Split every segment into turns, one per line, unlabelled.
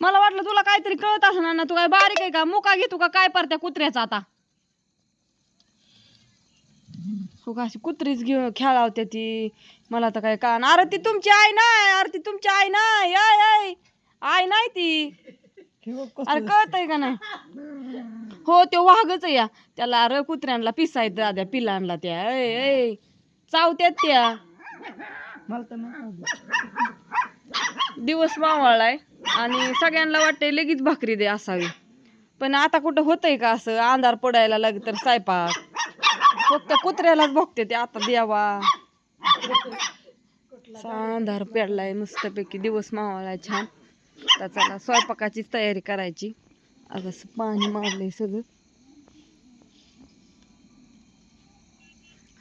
मला वाटलं तुला काहीतरी कळत असणार ना तू काय बारीक आहे का? मुका घेतो का? काय परत्या कुत्र्याचा आता? अशी कुत्रीच घेऊ खेळावते ती? मला तर काय का अरे ती तुमची आई नाही. अरे ती तुमची आई नाही. आय आय आई नाही ती. अरे कळतंय का नाही? हो ते वाघच आहे या. त्याला अरे कुत्र्यांना पिसायत दाद्या पिलांना त्या. ऐ. चावत्यात त्या.
मला तर नाही
दिवस मावळलाय आणि सगळ्यांना वाटते लगेच भाकरी दे असावी. पण आता कुठं होतंय का असं? अंधार पडायला लागत तर स्वयंपाक. फक्त कुत्र्यालाच बघते ते आता द्यावा अंधार पेडलाय मस्तपैकी. दिवस मावळलाय छान. त्याचा स्वयंपाकाचीच तयारी करायची. आज असं पाणी मारलंय सगळं.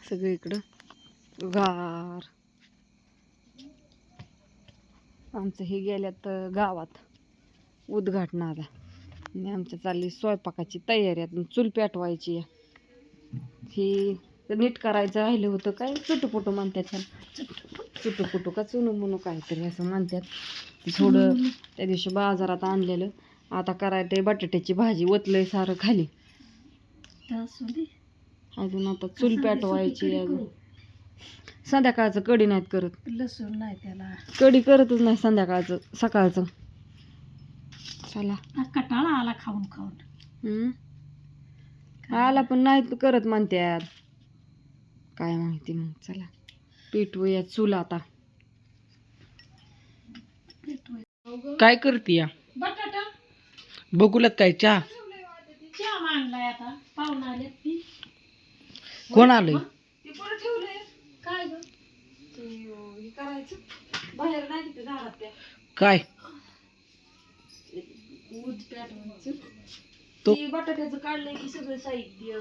सगळीकडं. गार. आमचं हे गेल्यात गावात उद्घाटनाला. आणि आमच्या चालली स्वयंपाकाची तयारी आता चूल पेटवायची आहे. ही नीट करायचं राहिलं होतं काय? चुटुपुटू म्हणतात चुटुपुटू का चुनू मुनू काहीतरी असं म्हणतात. थोडं त्या दिवशी बाजारात आणलेलं. आता करायचं बटाट्याची भाजी ओतलंय सारं खाली. अजून आता चूल पेटवायची अजून. संध्याकाळचं कडी नाहीत करत.
लसूण नाही त्याला.
कडी करतच नाही संध्याकाळचं सकाळचं. चला.
कटाळा आला खाऊन खाऊन.
हम्म. आला पण नाही करत म्हणत्यात काय माहिती मग चला. पेटवूया चूल आता.
काय करते या
बटाटा.
बघूलात काय चहा?
चहा मांडलाय आता पाहुणा ती.
कोण आलंय?
ते ठेवलंय. करायचं? बाहेर नाही तिथे झाडात त्या.
काय? तो-
ते बटाट्याचं काढलंय की सगळं साहित्य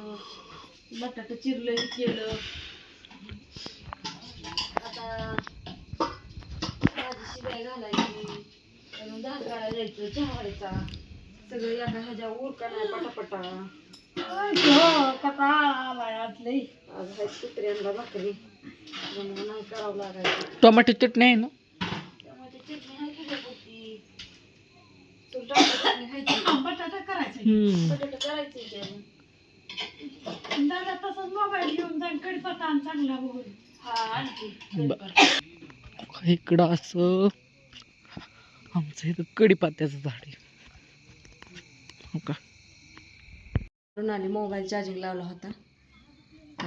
बटाटा चिरलं हे केलं. आता भाजी शिजाय घालायची. म्हणून धार काढायला जायचं चहा व्हायचा. सगळं एका ह्याच्या उरका नाही पटापटा.
हो आज लई
कुत्र्यांना भाकरी त्यामुळे नाही करावं लागायचं
टोमॅटो चटणी आहे ना?
त्यामुळे चटणी आहे चटणी खायची
बटाटा करायचा
हम्म.
करायचं
दादा तसंच मोबाईल घेऊन जाईन कडीपत्ता आणि चांगला बघून
हा आणखी
इकडं असं आमचं इथं कडीपात्याचं झाड आहे. हो का?
आली मोबाईल चार्जिंग लावला होता.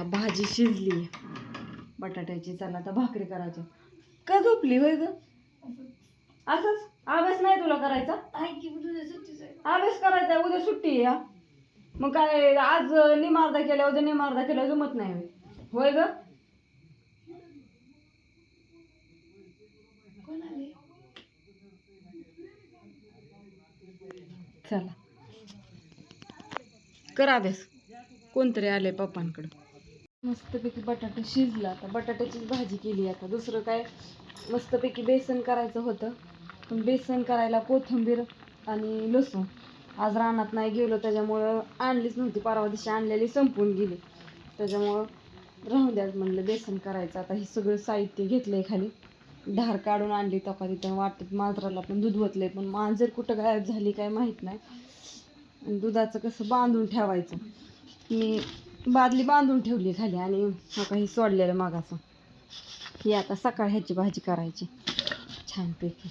भाजी शिजली. बटाट्याची चला आता भाकरी करायची का झोपली होय ग? असंच? अभ्यास नाही तुला करायचा? अभ्यास करायचा उद्या सुट्टी आहे हा. मग काय आज निमार्दा केल्या उद्या निमार्दा केल्या जमत नाही होय. होय ग? चला. कर अभ्यास कोणतरी आले पप्पांकडं. मस्तपैकी बटाटा शिजला आता. बटाट्याचीच भाजी केली आता. दुसरं काय? मस्तपैकी बेसन करायचं होतं. पण बेसन करायला कोथिंबीर आणि लसूण. आज रानात नाही गेलो त्याच्यामुळं आणलीच नव्हती. परवा दिवशी आणलेली संपून गेली. त्याच्यामुळं राहून द्या म्हणलं बेसन करायचं. आता हे सगळं साहित्य घेतलं आहे खाली. धार काढून आणली तपा तिथं वाटत मांजराला पण दूध आहे पण मांजर कुठं गायब झाली काय माहीत नाही. आणि दुधाचं कसं बांधून ठेवायचं. मी बादली बांधून ठेवली खाली आणि हा काही सोडलेलं मागाचं ही आता सकाळ ह्याची भाजी करायची. छानपैकी.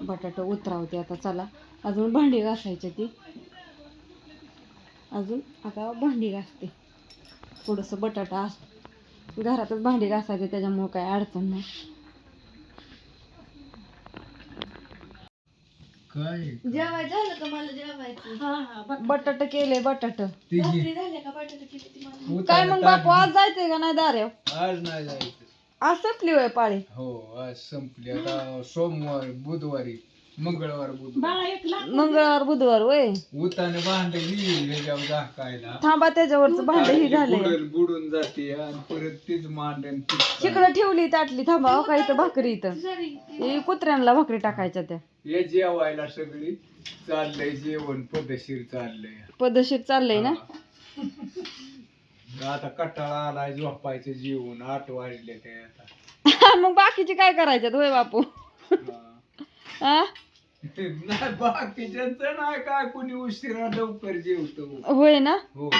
बटाटा उतरावते आता चला. अजून भांडी घासायची ती. अजून आता भांडी घासते. थोडंसं बटाटा घरातच भांडी घासायचे त्याच्यामुळं काय अडचण नाही.
काय?
झालं का मला जेवायचं?
हा हा बट
बटाटा केले बटाटा.
तिघी
काय मग बापू आज जायचंय का नाही दाऱ्या
आज नाही जायचं.
आज संपली होय पाळी.
हो आज संपली. आता सोमवार बुधवारी. मंगळवार बुधवार.
बाळा एक लाख
मंगळवार बुधवार वय.
उताने भांड ह्याच्यावर झाकायला.
थांबा त्याच्यावरच भांड ही झालंय
बुडून बुडून जाते आणि परत तीच मांडण तीच
तिकडं ठेवली ताटली थांबा हो का इथं भाकरी इथं? हे कुत्र्यांना भाकरी टाकायच्या त्या.
हे जेवायला सगळी चाललंय जेवण पद्धतशीर चाललंय.
पद्धतशीर चाललंय ना?
आता कटाळा आलाय झोपायचं जेवण आठ वाजले ते आता.
मग बाकीचे काय करायच्यात होय बापू? हा?
नाही बाकीच्यांचं नाही काय कोणी उशिरा लवकर जेवतो
होय ना?
हो.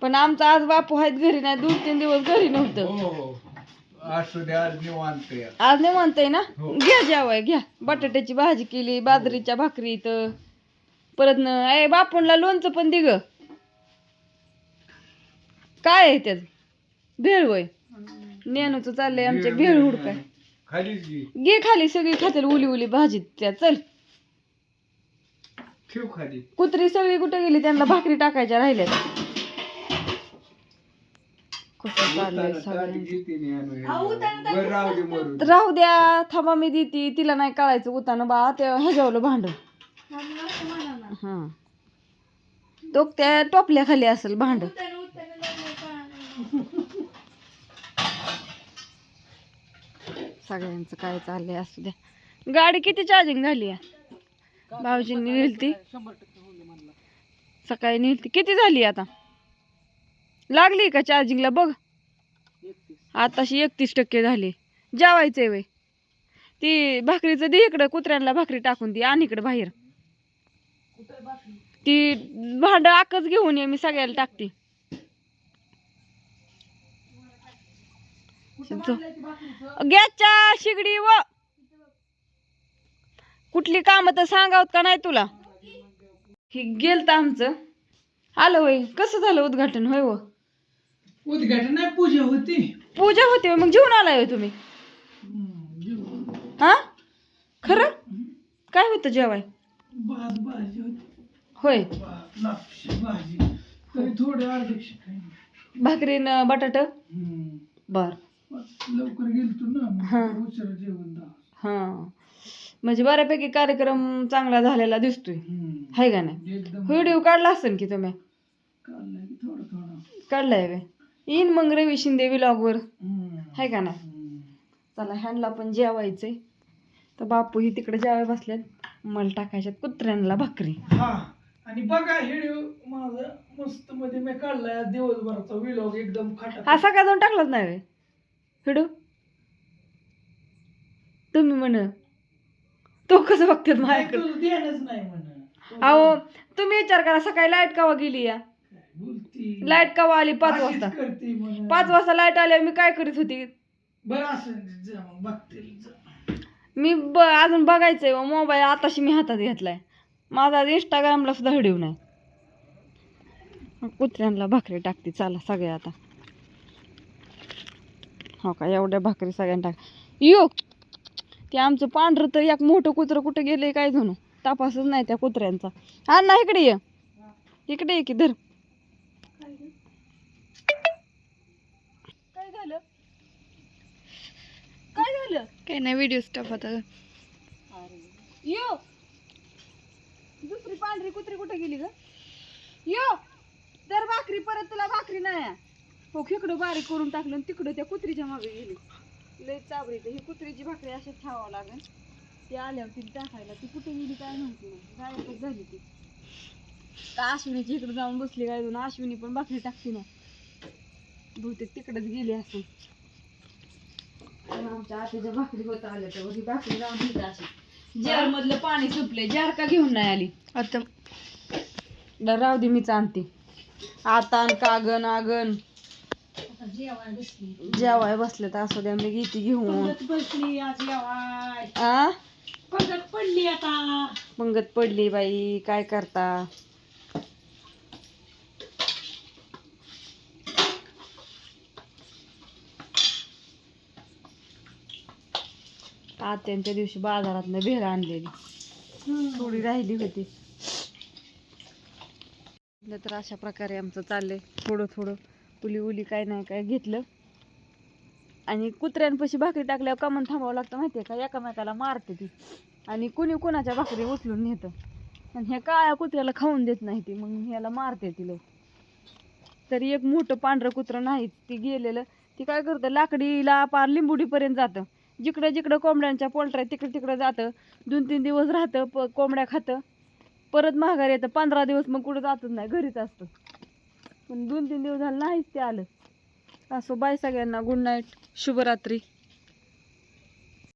पण आमचा आज बापू आहेत घरी नाही दोन तीन दिवस घरी नव्हतं.
हो हो. असू द्या आज निवांत या.
आज नाही म्हणताय ना?
हो.
घ्या जेवाय घ्या. बटाट्याची भाजी केली बाजरीच्या भाकरी इथं. परत न ए बापूंला लोणचं पण दि ग. काय आहे त्याच? भेळ वय नेनूच चाललंय आमच्या भेळ हुडकाय.
खालीच घे.
घे खाली सगळी खातील उली उली भाजी त्या चल.
ठेव खाली.
कुत्री सगळी कुठे गेली त्यांना भाकरी टाकायच्या
हे. बरं राहू दे मरून.
राहू द्या थांबा मी देते तिला नाही कळायचं उतानं बा ते ह्याच्यावलं भांड. हा. तो त्या टोपल्या खाली असेल भांड. सगळ्यांचं काय चाललंय असू द्या. गाडी किती चार्जिंग झाली आहे? भाऊजींनी नेलती सकाळी नेलती किती झाली आता? लागली का चार्जिंगला बघ. आताशी एकतीस टक्के झाली. जेवायचंय वय ती भाकरीचं दे इकडं. कुत्र्यांना भाकरी टाकून दे. आणि इकडं बाहेर. ती भांड आकच घेऊन ये. मी सगळ्याला टाकते. गॅसच्या शिगडी व कुठली काम तर सांगावत का नाही तुला? हे गेलत आमचं. आलं होय. कसं झालं उद्घाटन? होय व
उद्घाटन नाही पूजा होती.
पूजा होती होय, मग जेवून आलाय होय तुम्ही? हा? खरं? काय होतं जेवाय?
भात भाजी होती.
होय.
भात लापशी भाजी. तरी थोडं अर्धेक्षे काही
भाकरी न बटाट? बर.
लवकर गेलतो ना
हा.
उशिरा जेवण दहा
हा. म्हणजे बऱ्यापैकी कार्यक्रम चांगला झालेला दिसतोय. हाय का नाही? व्हिडिओ काढला असेल की तुम्ही?
काढलंय
वे येईन मग रवी शिंदे व्लॉगवर. हाय का नाही. चला ह्यांना पण जेवायचंय. तर बापू ही तिकडे जेवाय बसल्यात. मला टाकायच्यात कुत्र्यांना भाकरी.
हा. आणि बघा व्हिडिओ माझा मस्त मध्ये मी काढलाय. दिवसभराचा विलॉग एकदम खाटा
हा सकाळ जाऊन टाकलाच नाही व्हिडिओ? तुम्ही म्हण. तो कसं बघतात माझ्याकडे
तुला ध्यानच नाही म्हण
अहो तुम्ही विचार करा सकाळी लाइट कावा गेली या?
बोलती?
लाइट कावा आली? पाच
अशीच
वाजता.
करते.
पाच वाजता लाइट आल्यावर मी काय करीत होती?
बरं असं जा मग बघतील जा.
मी ब अजून बघायचंय मोबाईल आताशी मी हातात घेतलाय. माझा इंस्टाग्रामला सुद्धा व्हिडिओ नाही. कुत्र्यांना भाकरी टाकते चला सगळे आता. हो का एवढ्या भाकरी सगळ्यांना टाक यो! ते आमचं पांढरं तर एक मोठं कुत्रं कुठं गेलंय काय जणू तपासच नाही त्या कुत्र्यांचा. हा ना इकडे ये. इकडे ये की धर. काय झालं? काय झालं?
काही नाही व्हिडिओ स्टॉप होता.
यो! दुसरी पांढरी कुत्री कुठे गेली ग? यो! तर भाकरी परत तुला भाकरी नाही. हो खेकडं बारीक करून टाकलं तिकडं त्या कुत्रीच्या मागे गेली. लय चाबरी ही कुत्रीची भाकरी अशी ठेवावं लागेल. ती आल्यावर तिला टाकायला. ती कुठे गेली काय माहिती नाही. गायबच झाली ती. का अश्विनीची इकडे जाऊन बसली काय दोन अश्विनी पण भाकरी टाकते ना बहुतेक तिकडेच गेली असं आमच्या आत्याच्या भाकरी होत आल्या तर ही भाकरी जाऊन दिली अशी. जार मधलं पाणी सुटले जार का घेऊन नाही आली.
आता
राहू दे मीच आणते. आतान कागन आगन जेवाय बसले तर असू द्या मी घेते घेऊन.
बसली आज जेवाय.
आ?
पगत पडली आता.
पंगत पडली बाई काय करता? आत्यांच्या दिवशी बाजारात भेळ आणलेली. थोडी राहिली होती. तर अशा प्रकारे आमचं चाललंय. थोडं थोडं. पुली उली काय नाही काय घेतलं. आणि कुत्र्यांपाशी भाकरी टाकल्यावर कमन थांबावं लागतं माहिती आहे का? एकामेकाला मारते ती. आणि कुणी कुणाच्या भाकरी उचलून नेतं. आणि ह्या काळ्या कुत्र्याला खाऊन देत नाही ती मग ह्याला मारते ती लोक तरी एक मोठं पांढरं कुत्रं नाही ती गेलेलं. ती काय करतं लाकडीला पार लिंबुडीपर्यंत जातं. जिकडं जिकडं कोंबड्यांच्या पोल्ट्रा तिकडं तिकडं जातं. दोन तीन दिवस राहतं प कोंबड्या खातं. परत महागारी येतं पंधरा दिवस मग कुठं जातच नाही घरीच असतं. पण दोन तीन दिवस झालं नाहीच ते आलं. असो बाय सगळ्यांना गुड नाईट शुभरात्री.